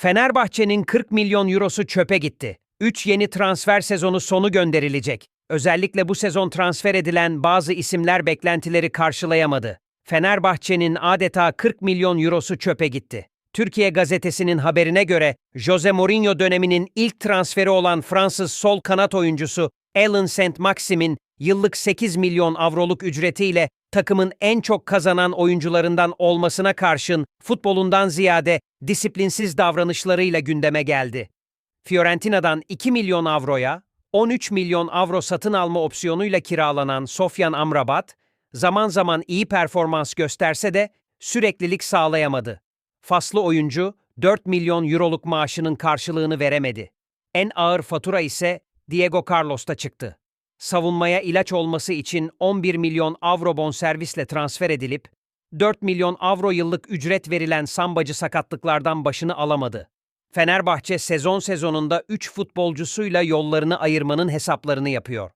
Fenerbahçe'nin 40 milyon eurosu çöpe gitti. 3 yeni transfer sezonu sonu gönderilecek. Özellikle bu sezon transfer edilen bazı isimler beklentileri karşılayamadı. Fenerbahçe'nin adeta 40 milyon eurosu çöpe gitti. Türkiye gazetesinin haberine göre Jose Mourinho döneminin ilk transferi olan Fransız sol kanat oyuncusu Alan Saint-Maximin yıllık 8 milyon avroluk ücretiyle takımın en çok kazanan oyuncularından olmasına karşın futbolundan ziyade disiplinsiz davranışlarıyla gündeme geldi. Fiorentina'dan 2 milyon avroya 13 milyon avro satın alma opsiyonuyla kiralanan Sofyan Amrabat, zaman zaman iyi performans gösterse de süreklilik sağlayamadı. Faslı oyuncu 4 milyon euroluk maaşının karşılığını veremedi. En ağır fatura ise Diego Carlos'ta çıktı. Savunmaya ilaç olması için 11 milyon avro bonservisle transfer edilip 4 milyon avro yıllık ücret verilen sambacı sakatlıklardan başını alamadı. Fenerbahçe sezon sezonunda 3 futbolcusuyla yollarını ayırmanın hesaplarını yapıyor.